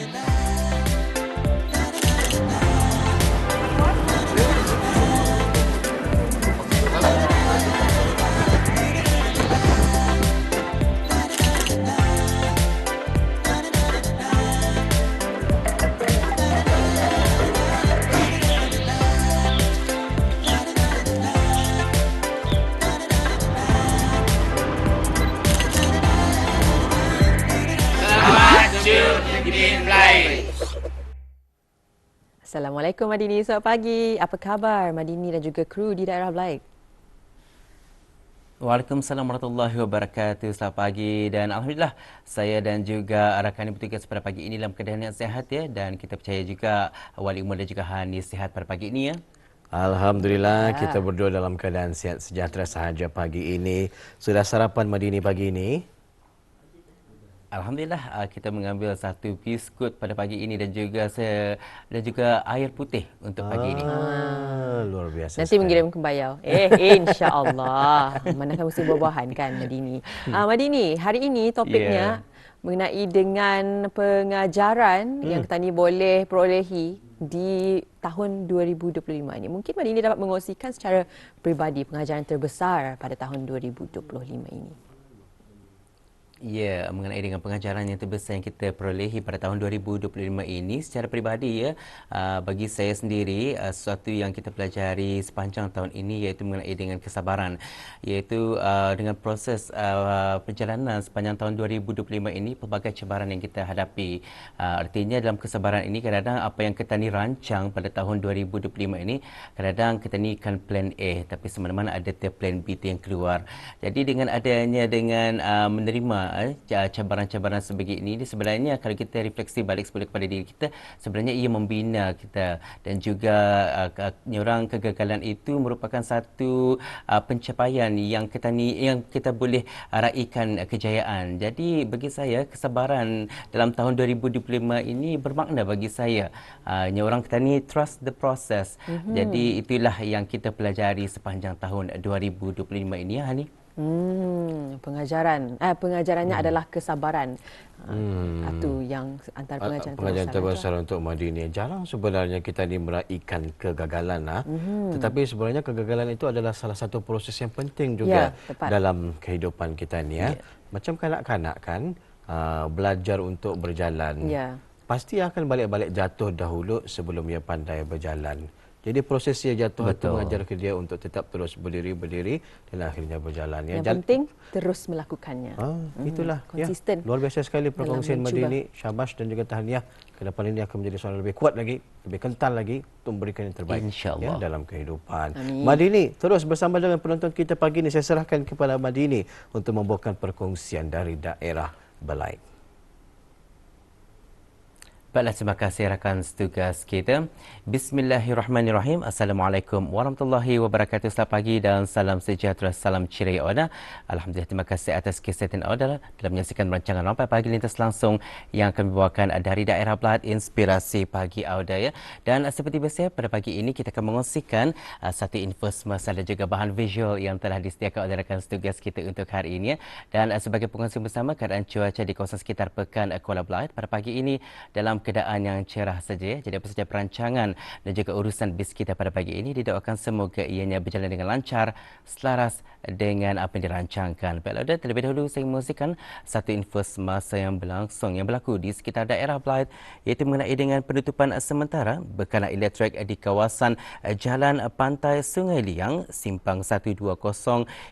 shining. Assalamualaikum Madini, selamat pagi. Apa khabar Madini dan juga kru di daerah Blaik? Waalaikumsalam warahmatullahi wabarakatuh. Selamat pagi dan alhamdulillah saya dan juga rakan bertugas pada pagi ini dalam keadaan yang sihat ya dan kita percaya juga wali umur dan juga Hani sihat pada pagi ini ya. Alhamdulillah ya. kita berdua dalam keadaan sihat sejahtera sahaja pagi ini. Sudah sarapan Madini pagi ini? Alhamdulillah uh, kita mengambil satu biskut pada pagi ini dan juga se dan juga air putih untuk pagi ah, ini. Luar biasa. Nanti mengirim kembali. Eh insya-Allah. Mana kan mesti buah-buahan kan Madini. Ah uh, Madini, hari ini topiknya yeah. mengenai dengan pengajaran hmm. yang kita ni boleh perolehi di tahun 2025 ini. Mungkin Madini dapat mengongsikan secara peribadi pengajaran terbesar pada tahun 2025 ini. Ya, mengenai dengan pengajaran yang terbesar yang kita perolehi pada tahun 2025 ini secara peribadi ya, uh, bagi saya sendiri uh, sesuatu yang kita pelajari sepanjang tahun ini iaitu mengenai dengan kesabaran iaitu uh, dengan proses perjalanan sepanjang tahun 2025 ini pelbagai cabaran yang kita hadapi. Artinya dalam kesabaran ini kadang-kadang apa yang kita ni rancang pada tahun 2025 ini kadang-kadang kita ni kan plan A tapi semana-mana ada plan B yang keluar. Jadi dengan adanya dengan menerima Eh, cabaran-cabaran sebegini ini sebenarnya kalau kita refleksi balik sebalik kepada diri kita sebenarnya ia membina kita dan juga uh, orang kegagalan itu merupakan satu uh, pencapaian yang kita ni yang kita boleh uh, raikan uh, kejayaan. Jadi bagi saya kesabaran dalam tahun 2025 ini bermakna bagi saya. Uh, orang kita ni trust the process. Mm-hmm. Jadi itulah yang kita pelajari sepanjang tahun 2025 ini ya Hani. Hmm, pengajaran. Eh, pengajarannya hmm. adalah kesabaran. Ah, hmm. Itu yang antara pengajaran, pengajaran terbesar untuk Madini. Jarang sebenarnya kita ni meraihkan kegagalan. Ha? Hmm. Tetapi sebenarnya kegagalan itu adalah salah satu proses yang penting juga ya, dalam kehidupan kita ni. Ya. Ya. Macam kanak-kanak kan, uh, belajar untuk berjalan. Ya. Pasti akan balik-balik jatuh dahulu sebelum ia pandai berjalan. Jadi proses dia jatuh Betul. itu mengajar ke dia untuk tetap terus berdiri-berdiri dan akhirnya berjalan. Yang Jal- penting terus melakukannya. Ah, hmm, itulah. Ya. Konsisten. Ya. Luar biasa sekali perkongsian Madini, Syabash dan juga Tahniah. Ke depan ini akan menjadi seorang lebih kuat lagi, lebih kental lagi untuk memberikan yang terbaik ya, dalam kehidupan. Amin. Madini, terus bersama dengan penonton kita pagi ini, saya serahkan kepada Madini untuk membawakan perkongsian dari daerah Belait. Baiklah, terima kasih rakan setugas kita. Bismillahirrahmanirrahim. Assalamualaikum warahmatullahi wabarakatuh. Selamat pagi dan salam sejahtera, salam ceria Oda. Alhamdulillah, terima kasih atas kesihatan Oda dalam menyaksikan rancangan Rampai Pagi Lintas Langsung yang kami bawakan dari daerah Belad Inspirasi Pagi Oda. Ya. Dan seperti biasa, pada pagi ini kita akan mengongsikan uh, satu info semasa dan juga bahan visual yang telah disediakan oleh rakan setugas kita untuk hari ini. Ya. Dan uh, sebagai pengongsi bersama, keadaan cuaca di kawasan sekitar Pekan Kuala Belad pada pagi ini dalam keadaan yang cerah saja. Jadi apa saja perancangan dan juga urusan bis kita pada pagi ini didoakan semoga ianya berjalan dengan lancar, selaras dengan apa yang dirancangkan. Baiklah, terlebih dahulu saya mengusikan satu info semasa yang berlangsung yang berlaku di sekitar daerah Blythe iaitu mengenai dengan penutupan sementara bekalan elektrik di kawasan Jalan Pantai Sungai Liang, Simpang 120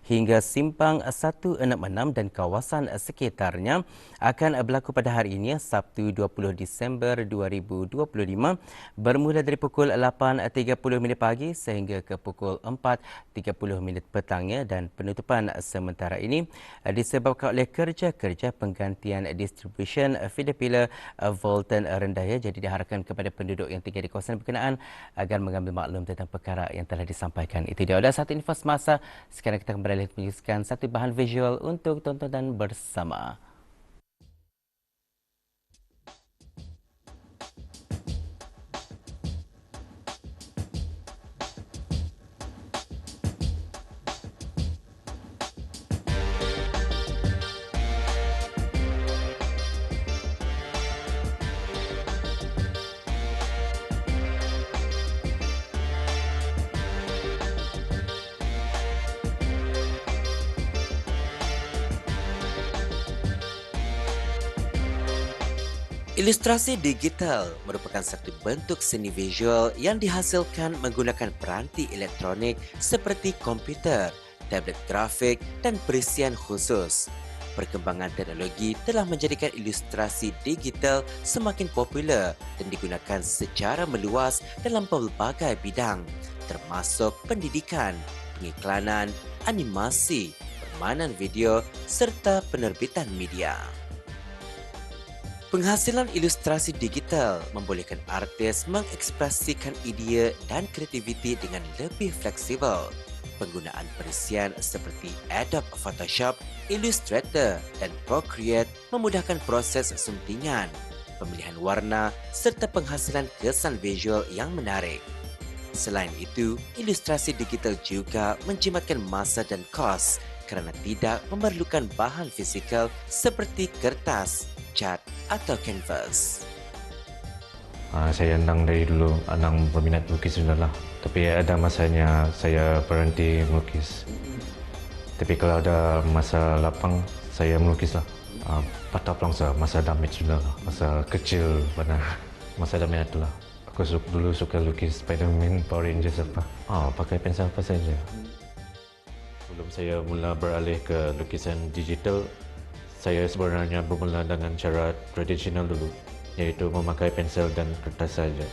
hingga Simpang 166 dan kawasan sekitarnya akan berlaku pada hari ini Sabtu 20 Disember 2025 bermula dari pukul 8.30 pagi sehingga ke pukul 4.30 petangnya dan penutupan sementara ini eh, disebabkan oleh kerja-kerja penggantian distribution feeder pillar eh, voltan rendah ya. Jadi diharapkan kepada penduduk yang tinggal di kawasan berkenaan agar mengambil maklum tentang perkara yang telah disampaikan. Itu dia. Ada satu info semasa. Sekarang kita kembali menyaksikan satu bahan visual untuk tontonan bersama. Ilustrasi digital merupakan satu bentuk seni visual yang dihasilkan menggunakan peranti elektronik seperti komputer, tablet grafik dan perisian khusus. Perkembangan teknologi telah menjadikan ilustrasi digital semakin popular dan digunakan secara meluas dalam pelbagai bidang termasuk pendidikan, pengiklanan, animasi, permainan video serta penerbitan media. Penghasilan ilustrasi digital membolehkan artis mengekspresikan idea dan kreativiti dengan lebih fleksibel. Penggunaan perisian seperti Adobe Photoshop, Illustrator dan Procreate memudahkan proses suntingan, pemilihan warna serta penghasilan kesan visual yang menarik. Selain itu, ilustrasi digital juga menjimatkan masa dan kos kerana tidak memerlukan bahan fizikal seperti kertas, cat atau kanvas. Uh, saya Endang dari dulu, Endang berminat melukis sudah lah. Tapi ada masanya saya berhenti melukis. Tapi kalau ada masa lapang, saya melukis lah. Uh, patah pelangsa, masa damage sudah lah. Masa kecil, mana masa damage itu lah. Aku su dulu suka lukis Spider-Man, Power Rangers apa. Oh, pakai pensel apa saja. Sebelum saya mula beralih ke lukisan digital, saya sebenarnya bermula dengan cara tradisional dulu, iaitu memakai pensel dan kertas saja.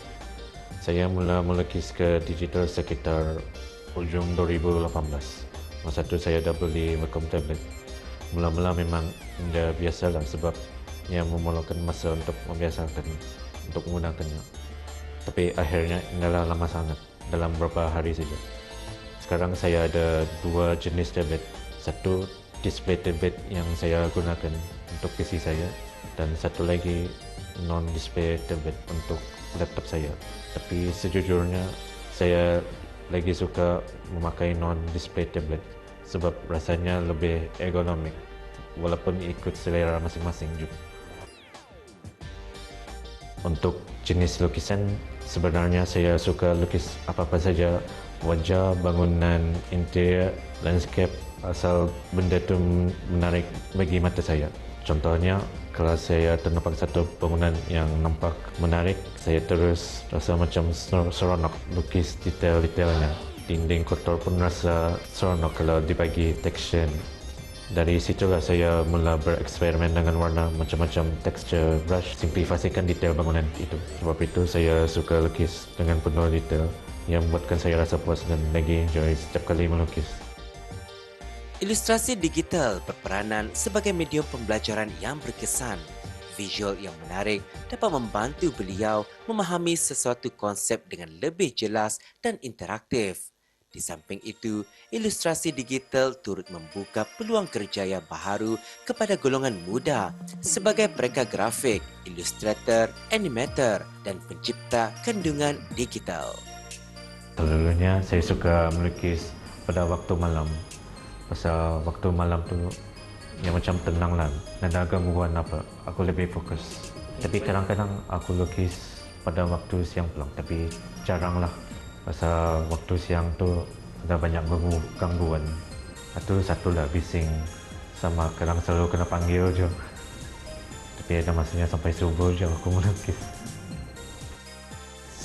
Saya mula melukis ke digital sekitar ujung 2018. Masa itu saya dah beli Wacom tablet. Mula-mula memang tidak biasalah sebab ia memerlukan masa untuk membiasakan untuk menggunakannya. Tapi akhirnya adalah lama sangat, dalam beberapa hari saja. Sekarang saya ada dua jenis tablet. Satu display tablet yang saya gunakan untuk PC saya dan satu lagi non display tablet untuk laptop saya. Tapi sejujurnya saya lagi suka memakai non display tablet sebab rasanya lebih ergonomik walaupun ikut selera masing-masing juga. Untuk jenis lukisan sebenarnya saya suka lukis apa-apa saja wajah, bangunan, interior, landscape asal benda itu menarik bagi mata saya. Contohnya, kalau saya ternampak satu bangunan yang nampak menarik, saya terus rasa macam seronok lukis detail-detailnya. Dinding kotor pun rasa seronok kalau dibagi texture. Dari situlah saya mula bereksperimen dengan warna macam-macam texture brush simplifikasikan detail bangunan itu. Sebab itu saya suka lukis dengan penuh detail yang membuatkan saya rasa puas dan lagi enjoy setiap kali melukis. Ilustrasi digital berperanan sebagai medium pembelajaran yang berkesan. Visual yang menarik dapat membantu beliau memahami sesuatu konsep dengan lebih jelas dan interaktif. Di samping itu, ilustrasi digital turut membuka peluang kerjaya baharu kepada golongan muda sebagai pereka grafik, ilustrator, animator dan pencipta kandungan digital. Selalunya saya suka melukis pada waktu malam. Pasal waktu malam tu yang macam tenang lah dan ada gangguan apa aku lebih fokus. Tapi kadang-kadang aku lukis pada waktu siang pulang tapi jarang lah pasal waktu siang tu ada banyak gangguan. Itu satu lah bising. Sama kadang selalu kena panggil je. Tapi ada masanya sampai subuh je aku melukis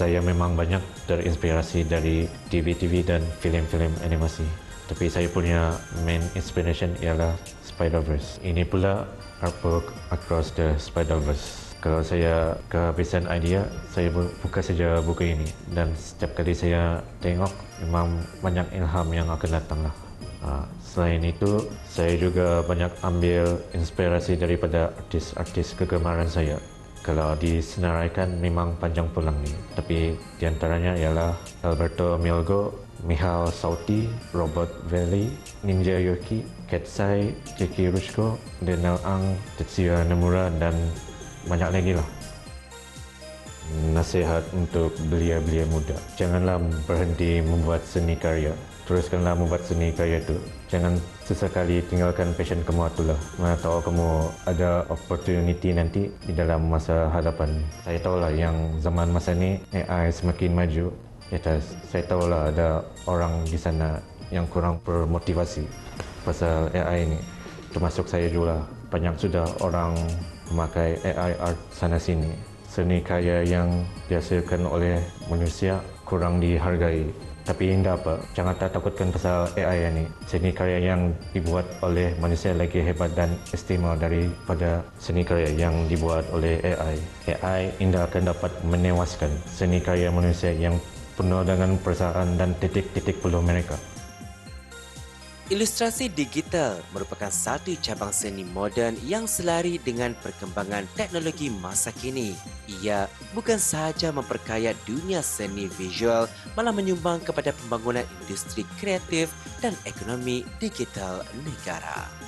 saya memang banyak terinspirasi dari TV-TV dan filem-filem animasi tapi saya punya main inspiration ialah Spider-Verse. Ini pula artwork across the Spider-Verse. Kalau saya kehabisan idea, saya buka saja buku ini dan setiap kali saya tengok memang banyak ilham yang akan datang lah. Uh, selain itu, saya juga banyak ambil inspirasi daripada artis-artis kegemaran saya. Kalau disenaraikan memang panjang pulang ni. Tapi di antaranya ialah Alberto Milgo, Mihal Sauti, Robert Valley, Ninja Yoki, Ketsai, Jackie Rushko, Daniel Ang, Tetsuya Nomura dan banyak lagi lah. Nasihat untuk belia-belia muda. Janganlah berhenti membuat seni karya. Teruskanlah membuat seni karya itu. Jangan sesekali tinggalkan passion kamu itulah. Mana tahu kamu ada opportunity nanti di dalam masa hadapan. Saya tahu lah yang zaman masa ni AI semakin maju Ya, saya tahu lah ada orang di sana yang kurang bermotivasi pasal AI ini. Termasuk saya juga. Banyak sudah orang memakai AI art sana sini. Seni karya yang dihasilkan oleh manusia kurang dihargai. Tapi indah apa? Jangan tak takutkan pasal AI ini. Seni karya yang dibuat oleh manusia lagi hebat dan istimewa daripada seni karya yang dibuat oleh AI. AI indah akan dapat menewaskan seni karya manusia yang penuh dengan perasaan dan titik-titik peluh mereka. Ilustrasi digital merupakan satu cabang seni moden yang selari dengan perkembangan teknologi masa kini. Ia bukan sahaja memperkaya dunia seni visual, malah menyumbang kepada pembangunan industri kreatif dan ekonomi digital negara.